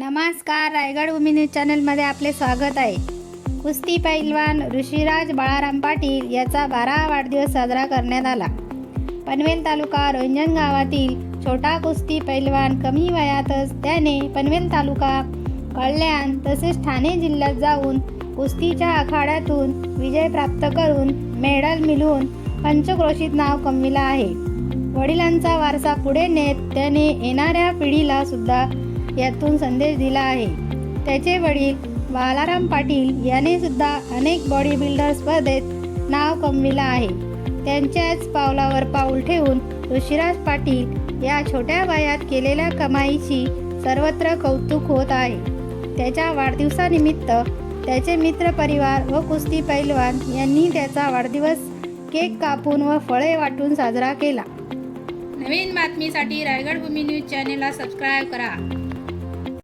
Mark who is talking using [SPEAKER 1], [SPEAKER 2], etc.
[SPEAKER 1] नमस्कार रायगड भूमी न्यूज चॅनलमध्ये आपले स्वागत आहे. कुस्ती पैलवान ऋषीराज बाळाराम पाटील याचा बारा वाढदिवस साजरा करण्यात आला. पनवेल तालुका रोंजण गावातील छोटा कुस्ती पैलवान कमी वयातच त्याने पनवेल तालुका कल्याण तसेच ठाणे जिल्ह्यात जाऊन कुस्तीच्या आखाड्यातून विजय प्राप्त करून मेडल मिळवून पंचक्रोशीत नाव कमविलं आहे. वडिलांचा वारसा पुढे नेत त्याने येणाऱ्या पिढीला सुद्धा यातून संदेश दिला आहे. त्याचे वडील बालाराम पाटील याने सुद्धा अनेक बॉडी बिल्डर स्पर्धेत नाव कमविलं आहे. त्यांच्याच पावलावर पाऊल ठेवून ऋषिराज पाटील या छोट्या वयात केलेल्या कमाईची सर्वत्र कौतुक होत आहे. त्याच्या वाढदिवसानिमित्त त्याचे मित्रपरिवार व कुस्ती पैलवान यांनी त्याचा वाढदिवस केक कापून व फळे वाटून साजरा केला.
[SPEAKER 2] नवीन बातमीसाठी रायगड भूमी न्यूज चॅनेलला सबस्क्राईब करा.